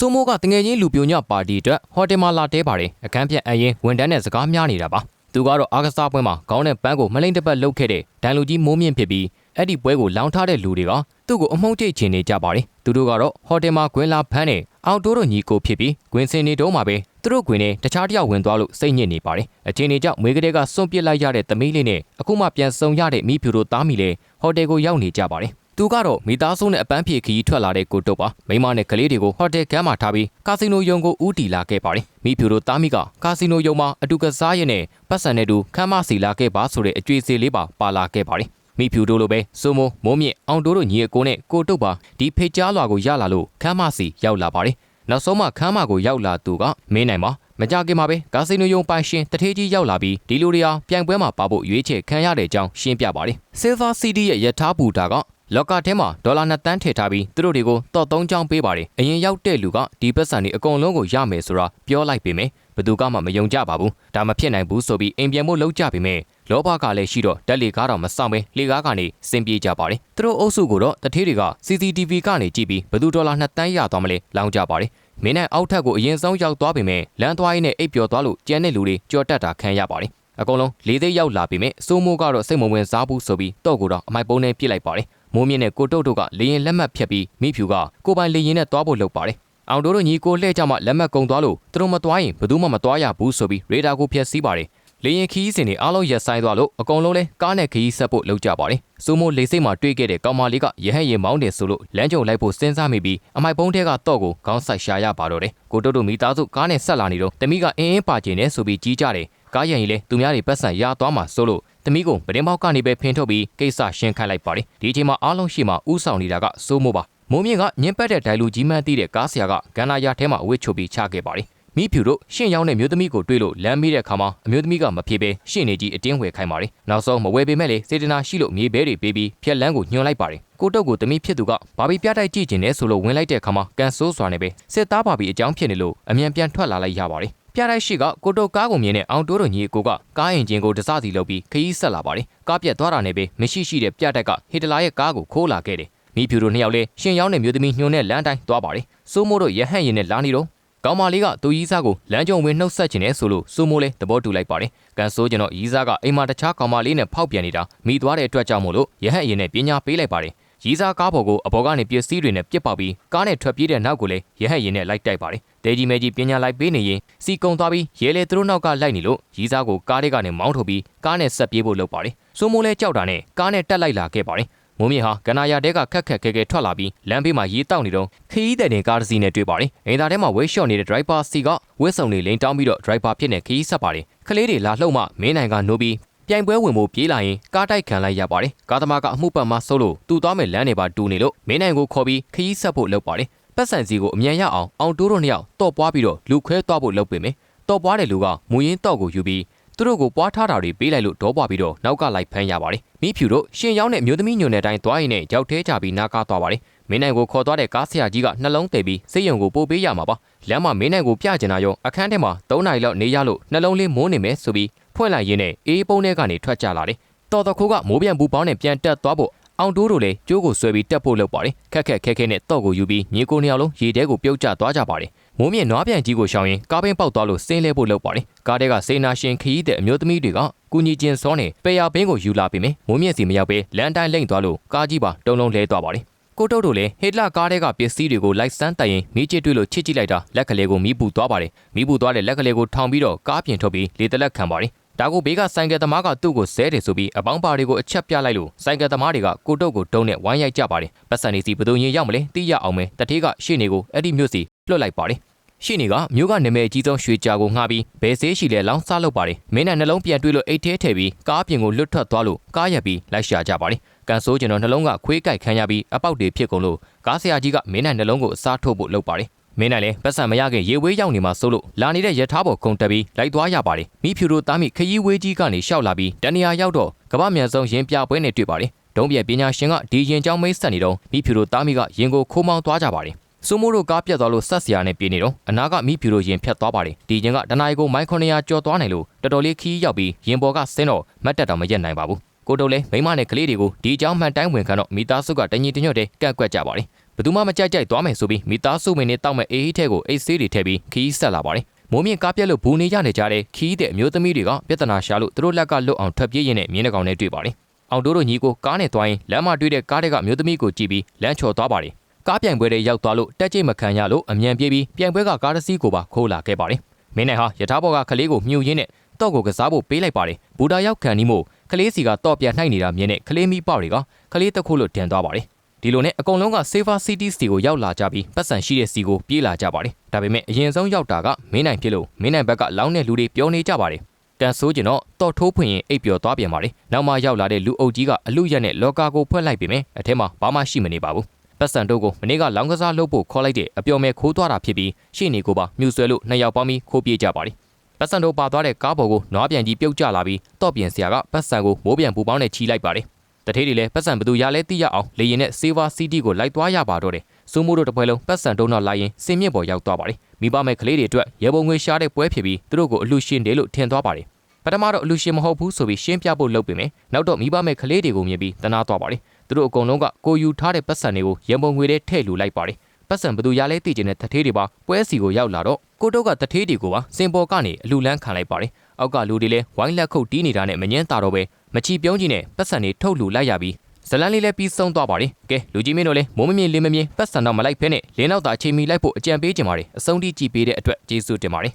စိုးမိုးကတငယ်ချင်းလူပြိုညပါတီအတွက်ဟိုတယ်မှာလာတဲပါတယ်အခန်းပြက်အရင်ဝန်တန်းနဲ့စကားများနေတာပါသူကတော့အားကစားပွဲမှာခေါင်းနဲ့ပန်းကိုမလိမ့်တစ်ပတ်လှုပ်ခဲ့တဲ့ဒန်လူကြီးမိုးမြင့်ဖြစ်ပြီးအဲ့ဒီပွဲကိုလောင်းထားတဲ့လူတွေကသူ့ကိုအမှုန့်ကျိတ်ချင်နေကြပါတယ်သူတို့ကတော့ဟိုတယ်မှာဂွင်းလာဖမ်းနဲ့အောက်တိုးတို့ညီကိုဖြစ်ပြီးဂွင်းစင်နေတော့မှာပဲသူတို့ဂွင်းနဲ့တခြားတယောက်ဝင်သွားလို့စိတ်ညစ်နေပါတယ်အချင်းတွေကြောင့်မွေးကလေးကစွန့်ပစ်လိုက်ရတဲ့သမီးလေးနဲ့အခုမှပြန်ဆုံရတဲ့မိဖြူတို့သားမိလည်းဟိုတယ်ကိုရောက်နေကြပါတယ် သူကတော့မိသားစုနဲ့အပန်းဖြေခီးထွက်လာတဲ့ကိုတုတ်ပါမိမနဲ့ကလေးတွေကိုဟိုတယ်ကမ်းမှာထားပြီးကာစီနိုယုံကိုဦးတီလာခဲ့ပါတယ်မိဖြူတို့သားမိကကာစီနိုယုံမှာအတူကစားရတဲ့ပတ်စံနဲ့တူခမ်းမစီလာခဲ့ပါဆိုတဲ့အကျွေးစေးလေးပါပါလာခဲ့ပါတယ်မိဖြူတို့လိုပဲစိုးမိုးမိုးမြင့်အောင်တိုးတို့ညီအကိုနဲ့ကိုတုတ်ပါဒီဖေချားလွာကိုရလာလို့ခမ်းမစီရောက်လာပါတယ်နောက်ဆုံးမှခမ်းမကိုရောက်လာသူကမင်းနိုင်ပါမကြခင်မှာပဲကာစီနိုယုံပိုင်ရှင်တထေးကြီးရောက်လာပြီးဒီလိုတွေဟာပြိုင်ပွဲမှာပါဖို့ရွေးချယ်ခံရတဲ့အကြောင်းရှင်းပြပါတယ် Silver City ရဲ့ယထာဘူတာက လော့ကာထဲမှာဒေါ်လာ2တန်းထည့်ထားပြီးသူတို့တွေကိုတော့3ချောင်းပေးပါတယ်အရင်ရောက်တဲ့လူကဒီပတ်စံတွေအကုန်လုံးကိုရမယ်ဆိုတာပြောလိုက်ပေမယ့်ဘသူကမှမယုံကြပါဘူးဒါမဖြစ်နိုင်ဘူးဆိုပြီးအိမ်ပြန်ဖို့လုပ်ကြပေမယ့်လောဘကလည်းရှိတော့တက်လေကားတော့မဆောင်ပဲလေကားကနေစင်ပြေးကြပါတယ်သူတို့အုပ်စုကိုတော့တထေးတွေက CCTV ကနေကြည့်ပြီးဘသူဒေါ်လာ2တန်းရသွားမလဲလောင်းကြပါတယ်မင်းနဲ့အောက်ထက်ကိုအရင်ဆုံးရောက်သွားပေမဲ့လမ်းသွားရင်းနဲ့အိပ်ပျော်သွားလို့ကျန်တဲ့လူတွေကြော်တက်တာခံရပါတယ်အကုန်လုံးလေးသိရောက်လာပြီမဲ့စိုးမိုးကတော့စိတ်မဝင်စားဘူးဆိုပြီးတော့ကိုတော့အမိုက်ပုံးနဲ့ပြစ်လိုက်ပါတယ် မိုးမြင့်နဲ့ကိုတုတ်တို့ကလေရင်လက်မှတ်ဖြတ်ပြီးမိဖြူကကိုပိုင်လေရင်နဲ့သွားဖို့လုပ်ပါတယ်အောင်တို့တို့ညီကိုလှဲ့ကြမှလက်မှတ်ကုံသွားလို့သူတို့မသွားရင်ဘယ်သူမှမသွားရဘူးဆိုပြီးရေဒါကိုဖျက်ဆီးပါတယ်လေရင်ခီးစင်တွေအားလုံးရက်ဆိုင်သွားလို့အကုန်လုံးလဲကားနဲ့ခီးဆက်ဖို့လုပ်ကြပါတယ်။စိုးမိုးလေစိတ်မှာတွေးခဲ့တဲ့ကောင်မလေးကရဟန့်ရင်မောင်းတယ်ဆိုလို့လမ်းကြုံလိုက်ဖို့စဉ်းစားမိပြီးအမိုက်ပုံးထဲကတော့ကိုခေါင်းဆိုင်ရှာရပါတော့တယ်။ကိုတိုးတိုမိသားစုကားနဲ့ဆက်လာနေတော့တမိကအင်းအင်းပါကျင်နေဆိုပြီးကြီးကြတယ်။ကားရရင်လဲသူများတွေပတ်စံရသွားမှာဆိုလို့ တမိကိုပတင်းပေါက်ကနေပဲဖင်ထုတ်ပြီးကိစ္စရှင်းခိုင်းလိုက်ပါတယ်။ဒီအချိန်မှာအားလုံးရှိမှဥဆောင်နေတာကစိုးမိုးပါ။မိုးမြင့်ကညင်ပတ်တဲ့ဒိုင်လူကြီးမှန်းသိတဲ့ကားဆရာကဂန္နာယာထဲမှာအဝစ်ချုပ်ပြီးချခဲ့ပါတယ်။မိဖြူတို့ရှင့်ရောက်တဲ့မျိုးသမီးကိုတွေ့လို့လမ်းမေးတဲ့အခါမှာအမျိုးသမီးကမဖြေပဲရှင့်နေကြီးအတင်းဝယ်ခိုင်းပါတယ်။နောက်ဆုံးမဝယ်ပေမဲ့လေစေတနာရှိလို့မြေဘဲတွေပေးပြီးဖြက်လန်းကိုညွှန်လိုက်ပါတယ်။ကိုတုတ်ကိုတမိဖြစ်သူကဘာပြီးပြတိုက်ကြည့်ကျင်နေဆိုလို့ဝင်လိုက်တဲ့အခါမှာကန်ဆိုးစွာနဲ့ပဲစစ်သားပါပြီးအကြောင်းဖြစ်နေလို့အမြန်ပြန်ထွက်လာလိုက်ရပါတယ်။ ပြတိုက်ရှိကကိုတုတ်ကားကိုမြင်တဲ့အောင်တိုးတို့ညီကိုကကားအင်ဂျင်ကိုတစစီလုပ်ပြီးခရီးဆက်လာပါတယ်။ကားပြတ်သွားတာနဲ့ပဲမရှိရှိတဲ့ပြတိုက်ကဟီတလာရဲ့ကားကိုခိုးလာခဲ့တယ်။မိဖြူတို့နှစ်ယောက်လည်းရှင်ရောက်တဲ့မျိုးသမီးညှို့နဲ့လမ်းတိုင်းသွားပါတယ်။စိုးမိုးတို့ရဟန့်ရင်နဲ့လာနေတော့ကောင်မလေးကသူရီးစားကိုလမ်းကြုံဝင်နှုတ်ဆက်ခြင်းနဲ့ဆိုလို့စိုးမိုးလဲသဘောတူလိုက်ပါတယ်။ကန်ဆိုးကျင်တော့ရီးစားကအိမ်မှာတခြားကောင်မလေးနဲ့ဖောက်ပြန်နေတာမိသွားတဲ့အတွက်ကြောင့်မို့လို့ရဟန့်ရင်နဲ့ပညာပေးလိုက်ပါတယ်။ ရီးစားကားပေါ်ကိုအပေါ်ကနေပစ္စည်းတွေနဲ့ပြစ်ပေါက်ပြီးကားနဲ့ထွက်ပြေးတဲ့နောက်ကိုလည်းရဟန့်ရင်နဲ့လိုက်တိုက်ပါတယ်။ဒေဂျီမဲကြီးပညာလိုက်ပေးနေရင်စီကုံသွားပြီးရဲလေသူတို့နောက်ကလိုက်နေလို့ရီးစားကိုကားတွေကနေမောင်းထုတ်ပြီးကားနဲ့ဆက်ပြေးဖို့လုပ်ပါတယ်။စိုးမိုးလဲကြောက်တာနဲ့ကားနဲ့တက်လိုက်လာခဲ့ပါတယ်။မိုးမြေဟာကနာယာတဲကခက်ခက်ခဲခဲထွက်လာပြီးလမ်းဘေးမှာရေတောက်နေတော့ခရီးသည်တင်ကားတစ်စီးနဲ့တွေ့ပါတယ်။အိမ်သားထဲမှာဝေးလျှော့နေတဲ့ driver စီကဝစ်စုံတွေလိန်တောင်းပြီးတော့ driver ဖြစ်နေခရီးဆက်ပါတယ်။ကလေးတွေလာလှုပ်မှမင်းနိုင်ကနိုးပြီး ပြိုင်ပွဲဝင်ဖို့ပြေးလာရင်ကားတိုက်ခံလိုက်ရပါတယ်။ကားသမားကအမှုပတ်မှဆိုးလို့သူ့သွားမဲ့လမ်းတွေပါတူနေလို့မင်းနိုင်ကိုခေါ်ပြီးခရီးဆက်ဖို့လုပ်ပါတယ်။ပတ်စံစီကိုအမြန်ရအောင်အောင်တိုးတို့နှစ်ယောက်တော့ပွားပြီးတော့လူခွဲသွားဖို့လုပ်ပေမယ်။တော့ပွားတဲ့လူကမူရင်းတော့ကိုယူပြီးသူတို့ကိုပွားထားတာတွေပေးလိုက်လို့ဒေါပွားပြီးတော့နောက်ကလိုက်ဖမ်းရပါတယ်။မိဖြူတို့ရှင်ရောက်တဲ့မျိုးသမီးညွန်တဲ့အတိုင်းသွားရင်နဲ့ရောက်သေးကြပြီးနားကားသွားပါတယ်။မင်းနိုင်ကိုခေါ်သွားတဲ့ကားဆရာကြီးကနှလုံးသေးပြီးစိတ်ယုံကိုပို့ပေးရမှာပါ။လမ်းမှာမင်းနိုင်ကိုပြကျင်တာရောအခန်းထဲမှာ၃နာရီလောက်နေရလို့နှလုံးလေးမိုးနေမယ်ဆိုပြီး ဖွင့်လိုက်ရင်းနဲ့အေးပုံးထဲကနေထွက်ကြလာတယ်။တော်တော်ခိုးကမိုးပြန်ဘူးပေါင်းနဲ့ပြန်တက်သွားဖို့အောင်တိုးတို့လည်းကျိုးကိုဆွဲပြီးတက်ဖို့လုပ်ပါတယ်ခက်ခက်ခဲခဲနဲ့တော့ကိုယူပြီးမြေကိုနှစ်ယောက်လုံးရေထဲကိုပြုတ်ကျသွားကြပါတယ်မိုးမြင့်နွားပြန်ကြီးကိုရှောင်ရင်ကားပင်းပေါက်သွားလို့ဆင်းလဲဖို့လုပ်ပါတယ်ကားထဲကစေနာရှင်ခရီးတဲ့အမျိုးသမီးတွေကကုညီချင်းစောနေပေယာဘင်းကိုယူလာပြီးမယ်မိုးမြင့်စီမရောက်ပဲလန်တိုင်းလိမ့်သွားလို့ကားကြီးပါတုံလုံးလဲသွားပါတယ်ကိုတုတ်တို့လည်းဟစ်လာကားထဲကပစ္စည်းတွေကိုလိုက်စမ်းတိုင်ရင်မိချစ်တွေ့လို့ချစ်ကြည့်လိုက်တာလက်ကလေးကိုမိပူသွားပါတယ်မိပူသွားတဲ့လက်ကလေးကိုထောင်ပြီးတော့ကားပြင်ထုတ်ပြီးလေတလက်ခံပါတယ် ဒါကိုဘေးကဆိုင်ကယ်သမားကသူ့ကိုဆဲတယ်ဆိုပြီးအပေါင်းပါတွေကိုအချက်ပြလိုက်လို့ဆိုင်ကယ်သမားတွေကကိုတုတ်ကိုတုံးနဲ့ဝိုင်းရိုက်ကြပါတယ်ပတ်စံနေစီဘသူရင်ရောက်မလဲသိရအောင်မယ်တထေးကရှေ့နေကိုအဲ့ဒီမျိုးစီလွှတ်လိုက်ပါတယ်ရှိနေကမြို့ကနာမည်အကြီးဆုံးရွှေကြာကိုငှားပြီးဘယ်ဆေးရှိလဲလောင်းစားလုပ်ပါတယ်မင်းနဲ့နှလုံးပြန်တွေ့လို့အိတ်ထဲထည့်ပြီးကားပြင်ကိုလွတ်ထွက်သွားလို့ကားရက်ပြီးလိုက်ရှာကြပါတယ်ကန်ဆိုးကျင်တော့နှလုံးကခွေးကြိုက်ခံရပြီးအပေါက်တွေဖြစ်ကုန်လို့ကားဆရာကြီးကမင်းနဲ့နှလုံးကိုအစားထိုးဖို့လုပ်ပါတယ် မင်းနိုင်လည်းပတ်စံမရခင်ရေဝေးရောက်နေမှာစိုးလို့လာနေတဲ့ရထားပေါ်ခုံတက်ပြီးလိုက်သွားရပါတယ်မိဖြူတို့သားမိခရီးဝေးကြီးကနေရှောက်လာပြီးတနေရာရောက်တော့ကမ္ဘာမြန်ဆုံးရင်ပြပွဲနဲ့တွေ့ပါတယ်ဒုံးပြပညာရှင်ကဒီရင်ကြောင်းမိတ်ဆက်နေတော့မိဖြူတို့သားမိကရင်ကိုခိုးမောင်းသွားကြပါတယ်စိုးမိုးတို့ကားပြတ်သွားလို့ဆက်စရာနဲ့ပြေးနေတော့အနာကမိဖြူတို့ရင်ဖြတ်သွားပါတယ်ဒီရင်ကတနအီကိုမိုင်း900ကျော်သွားနိုင်လို့တော်တော်လေးခီးရောက်ပြီးရင်ပေါ်ကဆင်းတော့မတ်တက်တော့မရက်နိုင်ပါဘူးကိုတုံးလည်းမိမနဲ့ကလေးတွေကိုဒီအကြောင်းမှန်တိုင်းဝင်ခံတော့မိသားစုကတညီတညွတ်တည်းကန့်ကွက်ကြပါတယ် ဘယ်သူမှမကြိုက်ကြိုက်သွားမယ်ဆိုပြီးမိသားစုဝင်တွေတောက်မဲ့အေးအေးထဲကိုအိတ်ဆေးတွေထည့်ပြီးခီးဆက်လာပါတယ်မိုးမြင့်ကားပြက်လို့ဘူနေရနေကြတဲ့ခီးတဲ့အမျိုးသမီးတွေကပြဿနာရှာလို့သူတို့လက်ကလွတ်အောင်ထွက်ပြေးရင်းနဲ့မြင်းနှကောင်နဲ့တွေ့ပါတယ်အောင်တိုးတို့ညီကိုကားနဲ့သွားရင်လမ်းမတွေ့တဲ့ကားတွေကအမျိုးသမီးကိုကြည့်ပြီးလမ်းချော်သွားပါတယ်ကားပြိုင်ပွဲတွေရောက်သွားလို့တက်ကြိတ်မခံရလို့အမြန်ပြေးပြီးပြိုင်ပွဲကကားတစ်စီးကိုပါခိုးလာခဲ့ပါတယ်မင်းနဲ့ဟာယထာဘော်ကကလေးကိုမြှူရင်းနဲ့တော့ကိုကစားဖို့ပေးလိုက်ပါတယ်ဘူတာရောက်ခံနီးမို့ကလေးစီကတော့ပြန်နှိုက်နေတာမြင်တဲ့ကလေးမိပတွေကကလေးတစ်ခုလို့တင်သွားပါတယ် ဒီလိုနဲ့အကုန်လုံးက Saver City စီကိုရောက်လာကြပြီးပတ်စံရှိတဲ့စီကိုပြေးလာကြပါတယ်ဒါပေမဲ့အရင်ဆုံးရောက်တာကမင်းနိုင်ဖြစ်လို့မင်းနိုင်ဘက်ကလောင်းတဲ့လူတွေပြောနေကြပါတယ်ကန်ဆိုးကျင်တော့တော့ထိုးဖွင့်ရင်အိပ်ပျော်သွားပြန်ပါတယ်နောက်မှရောက်လာတဲ့လူအုပ်ကြီးကအလူရက်နဲ့လော်ကာကိုဖွက်လိုက်ပေမဲ့အထက်မှာဘာမှရှိမနေပါဘူးပတ်စံတို့ကိုမနေ့ကလောင်းကစားလုပ်ဖို့ခေါ်လိုက်တဲ့အပျော်မဲ့ခိုးသွားတာဖြစ်ပြီးရှေ့နေကိုပါမြူဆွဲလို့နှစ်ယောက်ပေါင်းပြီးခိုးပြေးကြပါတယ်ပတ်စံတို့ပါသွားတဲ့ကားပေါ်ကိုနွားပြန်ကြီးပြုတ်ကျလာပြီးတော့ပြင်ဆရာကပတ်စံကိုမိုးပြန်ပူပေါင်းနဲ့ချီလိုက်ပါတယ် တထေးတွေလည်းပတ်စံဘသူရလဲသိရအောင်လေရင်နဲ့ Saver City ကိုလိုက်သွားရပါတော့တယ်စူးမိုးတို့တစ်ပွဲလုံးပတ်စံတုံးတော့လိုက်ရင်စင်မြင့်ပေါ်ရောက်သွားပါတယ်မိဘမဲ့ကလေးတွေအတွက်ရေပုံငွေရှားတဲ့ပွဲဖြစ်ပြီးသူတို့ကိုအလူရှင်တယ်လို့ထင်သွားပါတယ်ပထမတော့အလူရှင်မဟုတ်ဘူးဆိုပြီးရှင်းပြဖို့လုပ်ပေမယ့်နောက်တော့မိဘမဲ့ကလေးတွေကိုမြင်ပြီးတနာသွားပါတယ်သူတို့အကုန်လုံးကကိုယူထားတဲ့ပတ်စံတွေကိုရေပုံငွေထဲထည့်လူလိုက်ပါတယ်ပတ်စံဘသူရလဲသိကျင်တဲ့တထေးတွေပါပွဲစီကိုရောက်လာတော့ကိုတုတ်ကတထေးတွေကိုပါစင်ပေါ်ကနေအလူလန်းခံလိုက်ပါတယ် အောက်ကလူတွေလည်းဝိုင်းလက်ခုပ်တီးနေတာနဲ့မငင်းတာတော့ပဲမချီပြုံးကြီးနဲ့ပတ်စံတွေထုတ်လူလိုက်ရပြီးဇလန်လေးလည်းပြီးဆုံးသွားပါတယ်ကဲလူကြီးမင်းတို့လည်းမိုးမမြင်လင်းမမြင်ပတ်စံတော့မလိုက်ဖဲနဲ့လင်းတော့သာအချိန်မီလိုက်ဖို့အကြံပေးကြပါတယ်အဆုံးထိကြည်ပေးတဲ့အတွက်ကျေးဇူးတင်ပါတယ်